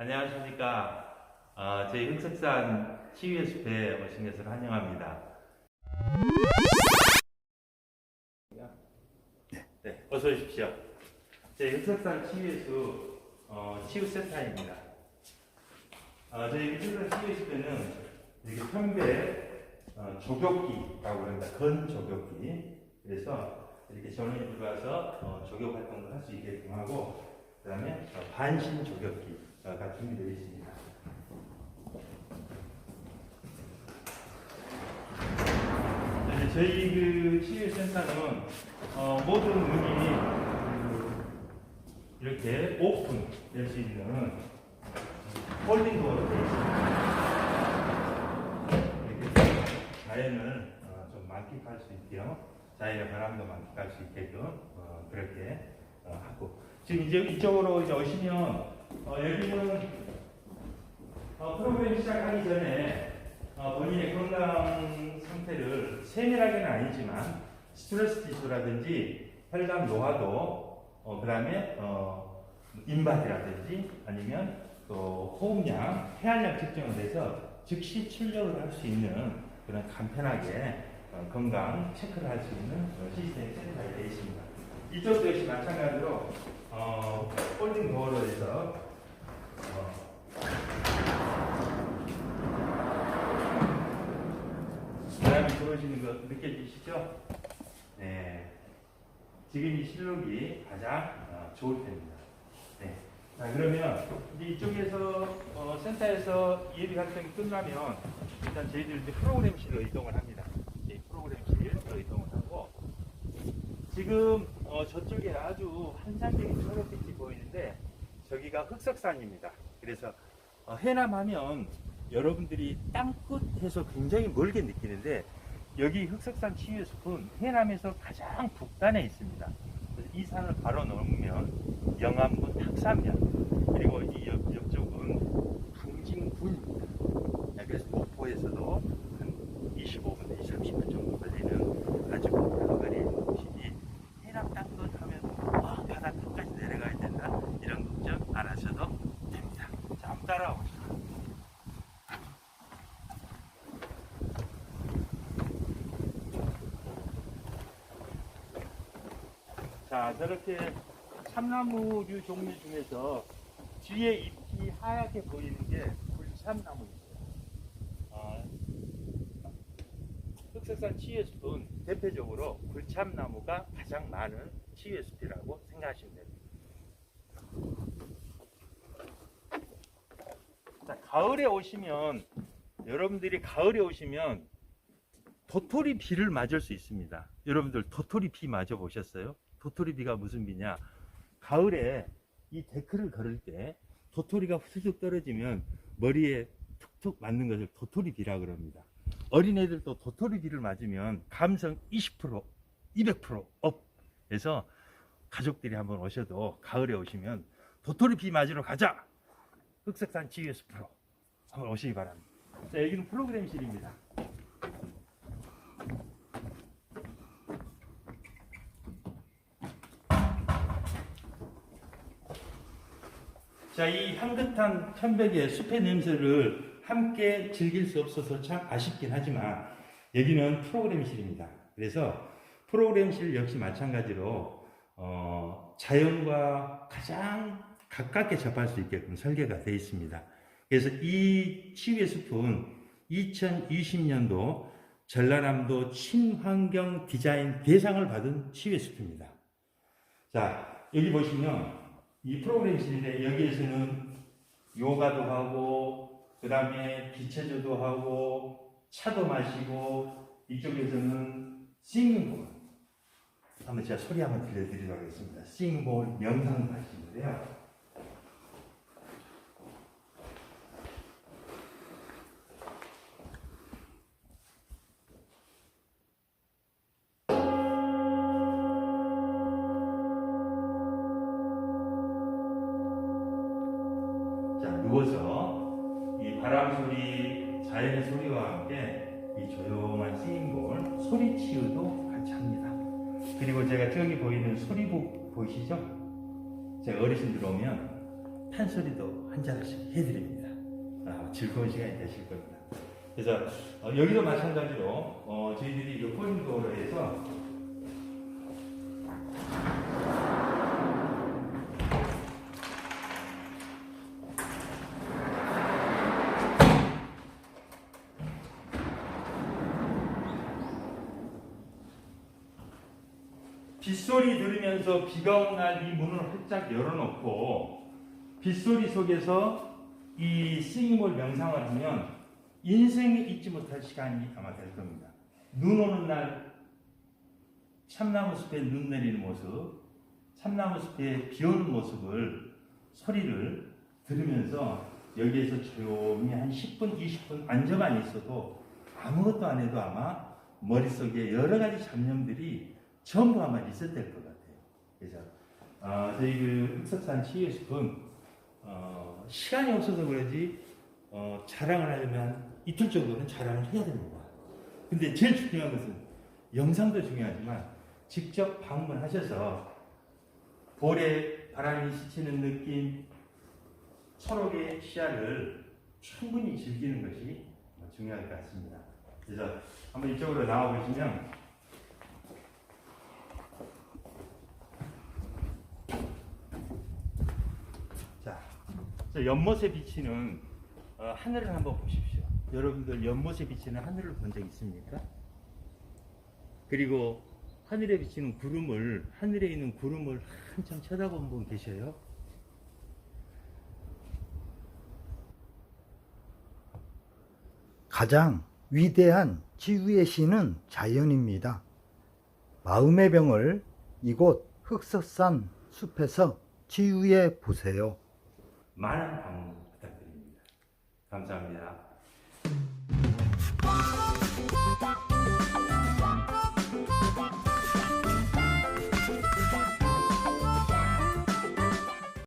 안녕하십니까. 어, 저희 흑석산 치유의 숲에 오신 것을 환영합니다. 네, 어서 오십시오. 저희 흑석산 치유의 숲 어, 치유센터입니다. 어, 저희 흑석산 치유의 숲에는 이렇게 편배 어, 조격기라고 합니다. 건 조격기. 그래서 이렇게 전원이 들어와서 어, 조격 활동을 할 수 있게끔 하고 그 다음에 반신 조격기 가 준비되어 있습니다. 네, 저희 그 치유센터는 어, 모든 문이 그 이렇게 오픈 될 수 있는 홀딩 도어로 되어 있습니다. 자연을 어, 좀 만끽할 수 있게요. 자연의 바람도 만끽할 수 있게끔 어, 그렇게 어, 하고 지금 이제 이쪽으로 이제 오시면 어, 여기는 어, 프로그램 시작하기 전에 어, 본인의 건강 상태를 세밀하게는 아니지만 스트레스 지수라든지 혈당 노화도 어, 그다음에 어, 인바디라든지 아니면 또 호흡량, 폐활량 측정을 해서 즉시 출력을 할 수 있는 그런 간편하게 어, 건강 체크를 할 수 있는 어, 시스템이 세팅되어 되어 있습니다. 이쪽도 역시 마찬가지로 어, 홀딩 도어로 해서 어, 바람이 들어오시는 거 느껴지시죠? 네. 지금 이 실록이 가장 어, 좋을 때입니다. 네. 자, 그러면 이쪽에서 어, 센터에서 예비 활동이 끝나면 일단 저희들 이제 프로그램실로 이동을 합니다. 이 프로그램실로 이동을 하고 지금 어, 저쪽에 아주 환상적인 초록빛이 보이는데 저기가 흑석산입니다. 그래서 어, 해남하면 여러분들이 땅끝에서 굉장히 멀게 느끼는데 여기 흑석산 치유의 숲은 해남에서 가장 북단에 있습니다. 그래서 이 산을 바로 넘으면 영암군 탁산면 그리고 이 옆, 옆쪽은 강진군입니다. 네, 그래서 목포에서도 한 25분 내지 30분 정도 걸리는 아주 가까이 있는 곳이니 해남 땅끝 하면 아, 바다 끝까지 내려가야 된다 이런 걱정 안 하셔도 됩니다. 자, 한번 따라오시죠. 자, 저렇게 참나무류 종류 중에서 뒤에 잎이 하얗게 보이는 게 굴참나무입니다. 아, 흑색산 치유숲은 대표적으로 굴참나무가 가장 많은 치유숲이라고 생각하시면 됩니다. 자, 가을에 오시면 여러분들이 가을에 오시면 도토리 비를 맞을 수 있습니다. 여러분들 도토리 비 맞아 보셨어요? 도토리 비가 무슨 비냐? 가을에 이 데크를 걸을 때 도토리가 후쑥 떨어지면 머리에 툭툭 맞는 것을 도토리 비라 그럽니다. 어린애들도 도토리 비를 맞으면 감성 20%, 200%업 해서 가족들이 한번 오셔도 가을에 오시면 도토리 비 맞으러 가자! 흑색산 치유의 숲으로 한번 오시기 바랍니다. 자, 여기는 프로그램실입니다. 자, 이 향긋한 편백의 숲의 냄새를 함께 즐길 수 없어서 참 아쉽긴 하지만 여기는 프로그램실입니다. 그래서 프로그램실 역시 마찬가지로 어, 자연과 가장 가깝게 접할 수 있게끔 설계가 되어 있습니다. 그래서 이 치유의 숲은 2020년도 전라남도 친환경 디자인 대상을 받은 치유의 숲입니다. 자, 여기 보시면 이 프로그램실인데 여기에서는 요가도 하고 그 다음에 기체조도 하고 차도 마시고 이쪽에서는 싱잉볼 한번 제가 소리 한번 들려드리도록 하겠습니다. 싱잉볼 명상 하시는데요. 자, 누워서 이 바람 소리, 자연의 소리와 함께 이 조용한 싱잉볼, 소리 치유도 같이 합니다. 그리고 제가 저기 보이는 소리북 보이시죠? 제가 어르신들 오면 판소리도 한 잔씩 해드립니다. 아, 즐거운 시간이 되실 겁니다. 그래서 어, 여기도 마찬가지로 어, 저희들이 이 포인도로 해서 빗소리 들으면서 비가 오는 날이 문을 활짝 열어놓고 빗소리 속에서 이 스님을 명상을 하면 인생에 잊지 못할 시간이 아마 될 겁니다. 눈 오는 날 참나무 숲에 눈 내리는 모습, 참나무 숲에 비 오는 모습을 소리를 들으면서 여기에서 조용히 한 10분, 20분 앉아만 있어도 아무것도 안 해도 아마 머릿속에 여러 가지 잡념들이 전부 아마 리셋될 것 같아요. 그래서 어, 저희 그 흑석산 치유숲은 어, 시간이 없어서 그러지 어, 자랑을 하려면 이틀 정도는 자랑을 해야 됩니다. 근데 제일 중요한 것은 영상도 중요하지만 직접 방문하셔서 볼에 바람이 스치는 느낌, 초록의 시야를 충분히 즐기는 것이 중요할 것 같습니다. 그래서 한번 이쪽으로 나와 보시면 자, 저 연못에 비치는 어, 하늘을 한번 보십시오. 여러분들 연못에 비치는 하늘을 본 적 있습니까? 그리고 하늘에 비치는 구름을 하늘에 있는 구름을 한참 쳐다본 분 계셔요? 가장 위대한 치유의 신은 자연입니다. 마음의 병을 이곳 흑석산 숲에서 치유해 보세요. 많은 방문 부탁드립니다. 감사합니다.